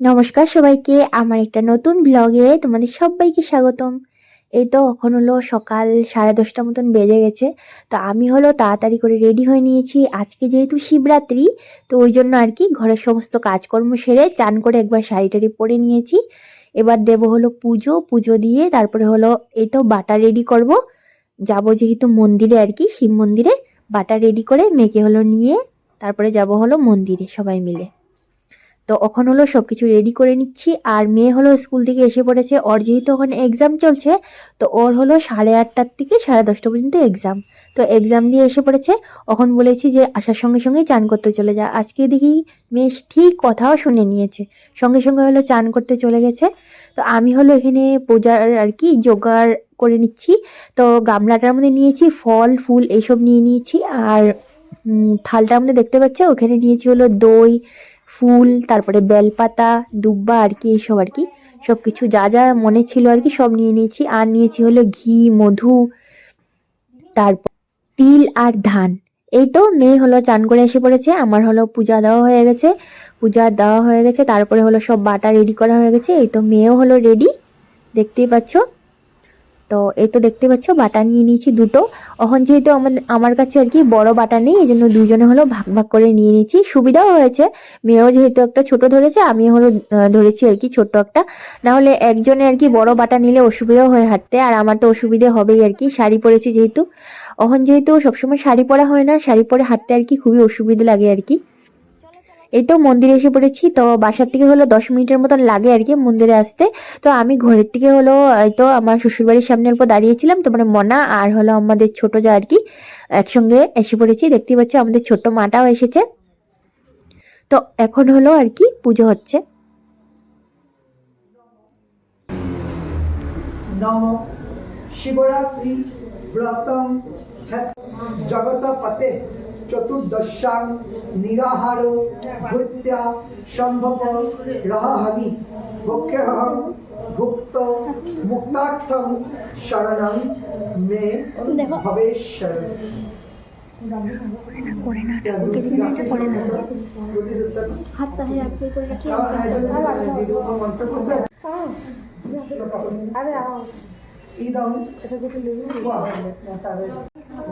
নমস্কার সবাইকে, আমার একটা নতুন ব্লগে তোমাদের সবাইকে স্বাগতম। এই তো এখন হলো সকাল সাড়ে দশটা মতন বেজে গেছে, তো আমি হলো তাড়াতাড়ি করে রেডি হয়ে নিয়েছি। আজকে যেহেতু শিবরাত্রি, তো ওই জন্য আর কি ঘরের সমস্ত কাজকর্ম সেরে চান করে একবার শাড়ি টাড়ি পরে নিয়েছি। এবার দেব হলো পুজো পুজো দিয়ে তারপরে হলো এই তো বাটা রেডি করব। যাব যেহেতু মন্দিরে আর কি, শিব মন্দিরে, বাটা রেডি করে মেয়েকে হলো নিয়ে তারপরে যাব হলো মন্দিরে সবাই মিলে। তো এখন হলো সব কিছু রেডি করে নিচ্ছি। আর মেয়ে হলো স্কুল থেকে এসে পড়েছে। ওর যেহেতু ওখানে এক্সাম চলছে, তো ওর হলো সাড়ে আটটার থেকে সাড়ে দশটা পর্যন্ত এক্সাম তো এক্সাম দিয়ে এসে পড়েছে। এখন বলেছি যে আসার সঙ্গে সঙ্গেই চান করতে চলে যা আজকে দেখি মেয়ে ঠিক কথাও শুনে নিয়েছে। সঙ্গে সঙ্গে হলো চান করতে চলে গেছে। তো আমি হলো এখানে পূজার আর কি জোগাড় করে নিচ্ছি। তো গামলাটার মধ্যে নিয়েছি ফল, ফুল, এইসব নিয়ে নিয়েছি। আর থালটার মধ্যে দেখতে পাচ্ছ? ওখানে নিয়েছি হলো দই ফুল, তারপরে বেলপাতা, দুব্বা আর কি, এইসব আর কি সব কিছু যা যা মনে ছিল আর কি সব নিয়ে নিয়েছি। আর নিয়েছি হলো ঘি, মধু, তারপর তিল আর ধান। এই তো মেয়ে হলো চান করে এসে পড়েছে, আমার হলো পূজা দেওয়া হয়ে গেছে। পূজা দেওয়া হয়ে গেছে, তারপরে হলো সব বাটা রেডি করা হয়ে গেছে। এই তো মেয়েও হলো রেডি দেখতেই পাচ্ছ। তো এই তো দেখতে পাচ্ছ বাটা নিয়ে নিয়েছি দুটো। এখন যেহেতু আমার কাছে আর কি বড় বাটা নেই এই জন্য দুজনে হলো ভাগ ভাগ করে নিয়ে নিয়েছি। সুবিধাও হয়েছে, মেয়েও যেহেতু একটা ছোট ধরেছে আমি হলো ধরেছি আর কি ছোট একটা। না হলে একজনে আর কি বড় বাটা নিলে অসুবিধাও হয়ে হাঁটতে, আর আমার তো অসুবিধে হবেই আর কি, শাড়ি পরেছি যেহেতু। এখন যেহেতু সবসময় শাড়ি পরা হয় না, শাড়ি পরে হাঁটতে আর কি খুবই অসুবিধা লাগে আর কি। এই তো মন্দিরে এসে পড়েছি, তো বাসার থেকে হলো দশ মিনিটের মতন লাগে আর কি মন্দিরে আসতে। তো আমি ঘরের থেকে হলো, এই তো আমার শ্বশুরবাড়ির সামনে উপর দাঁড়িয়েছিলাম তো মানে আর হলো আমাদের ছোট যা আর কি, একসঙ্গে এসে পড়েছি। দেখতেই পাচ্ছি আমাদের ছোট্ট মাটাও এসেছে। তো এখন হলো আর কি পুজো হচ্ছে। নম শিবরাত্রি ব্রতম জগতপতে চতুর্দশাং নিরাহার ভূত্যা সম্ভব রহহনি ভোক্যহং ভুক্ত মুক্তার্থম শরণং মে ভবেশ্বর করে না ঠাকুরকে দিবি এটা করে না হাতটা হ্যাঁ আপনি করে রাখি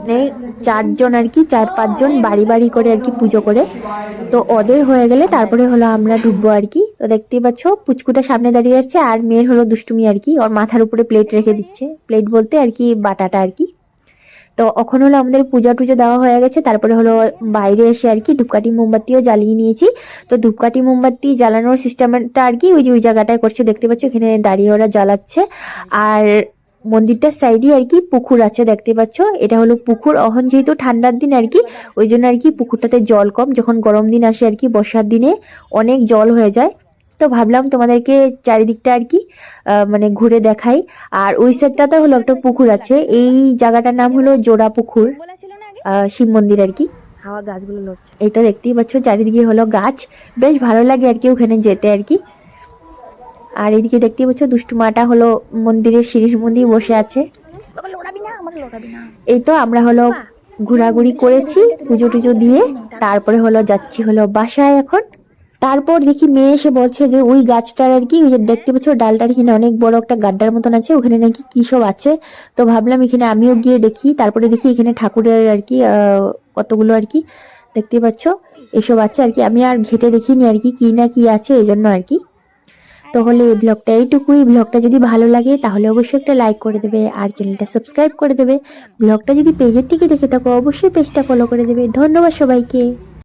মানে চারজন আর কি, চার পাঁচজন বাড়ি বাড়ি করে আর কি পুজো করে। তো ওদের হয়ে গেলে তারপরে হলো আমরা ঢুকবো আর কি। তো দেখতেই পাচ্ছ, পুচকুটা সামনে দাঁড়িয়ে আসছে আর মেয়ের হলো দুষ্টুমি আর কি। ওর মাথার উপরে প্লেট রেখে দিচ্ছে। প্লেট বলতে আর কি বাটাটা আর কি। তো এখন হলো আমাদের পূজা টুজো দেওয়া হয়ে গেছে। তারপরে হলো বাইরে এসে আর কি ধূপকাঠি মোমবাতিও জ্বালিয়ে নিয়েছি। তো ধূপকাঠি মোমবাতি জ্বালানোর সিস্টেমটা আর কি ওই যে ওই জায়গাটায় করছে। দেখতে পাচ্ছ, এখানে দাঁড়িয়ে ওরা জ্বালাচ্ছে। আর মন্দিরটার সাইডে আর কি পুকুর আছে দেখতে পাচ্ছ? এটা হলো পুকুর। অহন যেহেতু ঠান্ডার দিন আর কি ওই জন্য আর কি পুকুরটাতে জল কম। যখন গরম দিন আসে আর কি বর্ষার দিনে অনেক জল হয়ে যায়। তো ভাবলাম তোমাদেরকে চারিদিকটা আর কি আহ, মানে ঘুরে দেখাই। আর ওই সাইডটাতে হলো একটা পুকুর আছে। এই জায়গাটার নাম হলো জোড়া পুকুর। শিব মন্দির আর কি। হাওয়া গাছগুলো লড়ছে। এই তো দেখতেই পাচ্ছ চারিদিকে হলো গাছ। বেশ ভালো লাগে আর কি ওখানে যেতে আর কি। আর এদিকে দেখতেই পাচ্ছ দুষ্টু মাটা হলো মন্দিরের সিঁড়ির মধ্যেই বসে আছে। এই তো আমরা হলো ঘোরাঘুরি করেছি পুজো টুজো দিয়ে তারপরে হলো যাচ্ছি হলো বাসায় এখন। তারপর দেখি মেয়ে এসে বলছে যে ওই গাছটার আর কি ওই যে দেখতে পাচ্ছ ডালটার এখানে অনেক বড় একটা গাড্ডার মতন আছে ওখানে নাকি কি সব আছে। তো ভাবলাম এখানে আমিও গিয়ে দেখি তারপরে দেখি এখানে ঠাকুরের আর কি আহ, কতগুলো আর কি দেখতে পাচ্ছ এসব আছে আর কি। আমি আর ঘেটে দেখিনি আর কি কি না কি আছে এই জন্য আর কি। তাহলে এই ব্লগটা এইটুকুই। ব্লগটা যদি ভালো লাগে, তাহলে অবশ্যই একটা লাইক করে দেবে আর চ্যানেলটা সাবস্ক্রাইব করে দেবে। ব্লগটা যদি পেজের থেকে দেখে থাকো, অবশ্যই পেজটা ফলো করে দেবে। ধন্যবাদ সবাইকে।